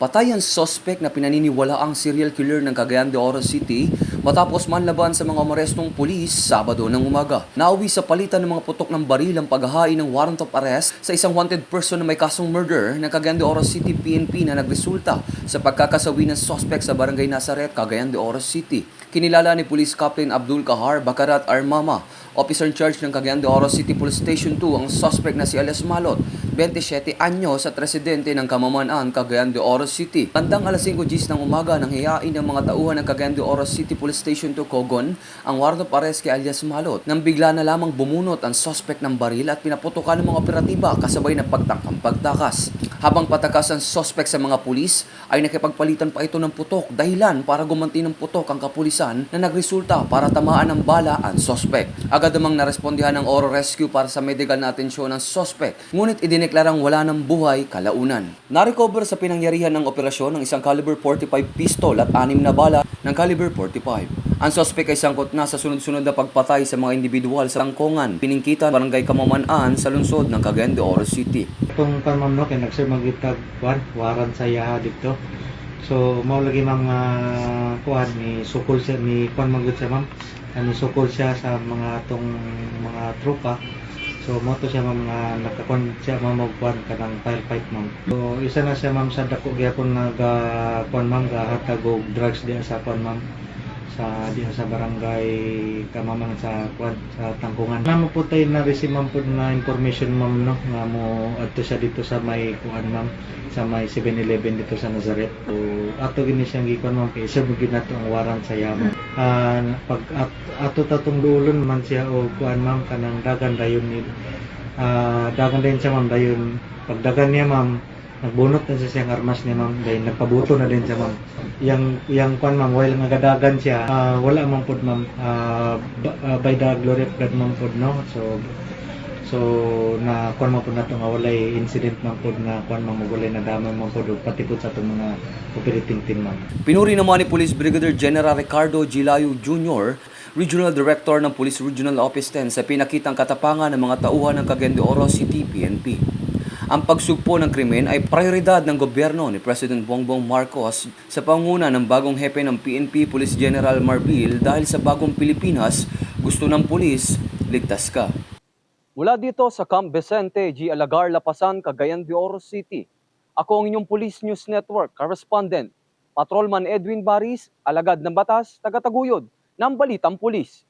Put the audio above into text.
Patay ang suspect na pinaniniwala ang serial killer ng Cagayan de Oro City matapos manlaban sa mga umarestong pulis Sabado ng umaga. Nauwi sa palitan ng mga putok ng baril ang paghahain ng warrant of arrest sa isang wanted person na may kasong murder ng Cagayan de Oro City PNP na nagresulta sa pagkakasawi ng suspect sa barangay Nazaret, Cagayan de Oro City. Kinilala ni Police Captain Abdul Kahar Bakarat Armama, officer in charge ng Cagayan de Oro City Police Station 2 ang suspect na si Alias Malot, 27 anyos at residente ng Kamamanaan, Cagayan de Oro City. Bandang alas 5 gis ng umaga nang hiyain ng mga tauhan ng Cagayan de Oro City Police Station 2 Cogon ang warrant of arrest kay alias Malot nang bigla na lamang bumunot ang suspect ng baril at pinaputukan ng mga operatiba kasabay ng pagtakang pagtakas. Habang patakas ang suspect sa mga pulis, ay nakipagpalitan pa ito ng putok dahilan para gumanti ng putok ang kapulisan na nagresulta para tamaan ng bala ang suspect. Agad namang narespondihan ng Oro Rescue para sa medical na atensyon ng suspect, ngunit idineklarang wala ng buhay kalaunan. Narecover sa pinangyarihan ng operasyon ng isang caliber 45 pistol at anim na bala ng caliber 45. Ang suspect ay sangkot na sa sunod-sunod na pagpatay sa mga individual sa Tangkongan, Piningkitan, Barangay Kamamanaan sa lungsod ng Cagayan de Oro City. Itong pamam no kay nagsir magitag kuan waran sa yaha dito. So mao lagi ma'am nga kuan ni sukol siya ni kuan magud siya ma'am. Ani sukol siya sa mga tong mga tropa. So mo to siya ma'am nga nakakuan siya ma'am og kuan kanang fire fight ma'am. So isa na siya ma'am sa dako gyapon nga ga kuan ma'am ga hatag og drugs diha sa kuan ma'am sa diha sa barangay Kamaman sa kuan sa Tangkungan. Namo po tayo na receive ma'am po na information ma'am no nga mo adto siya dito sa may kuan ma'am sa may 7-Eleven dito sa Nazareth. So ato gini siyang gikuan ma'am kay isa mo nato ang warang sa yaman. Ah, pag at, ato tatong duulon man siya o kuan ma'am kanang dagan dayon ni ah dagan din siya ma'am dayon pag dagan niya ma'am nagbunot na siya siyang armas niya ma'am dahil nagpabuto na din siya ma'am yang yang kwan ma'am while nga gadagan siya ah, wala man pod ma'am ah, by the glory of God man pod no so so na kwan man pod nato nga walay incident man pod nga kwan man walay nadamay man pod pati pod sa atong mga operating team ma'am Pinuri naman ni Police Brigadier General Ricardo Gilayo Jr., Regional Director ng Police Regional Office 10 sa pinakitang katapangan ng mga tauhan ng Cagayan de Oro City PNP. Ang pagsugpo ng krimen ay prioridad ng gobyerno ni President Bongbong Marcos sa panguna ng bagong hepe ng PNP Police General Marbil dahil sa bagong Pilipinas, gusto ng pulis, ligtas ka. Mula dito sa Camp Vicente, G. Alagar, Lapasan, Cagayan de Oro City, ako ang inyong Police News Network correspondent, Patrolman Edwin Baris, alagad ng batas, tagataguyod ng Balitang Pulis.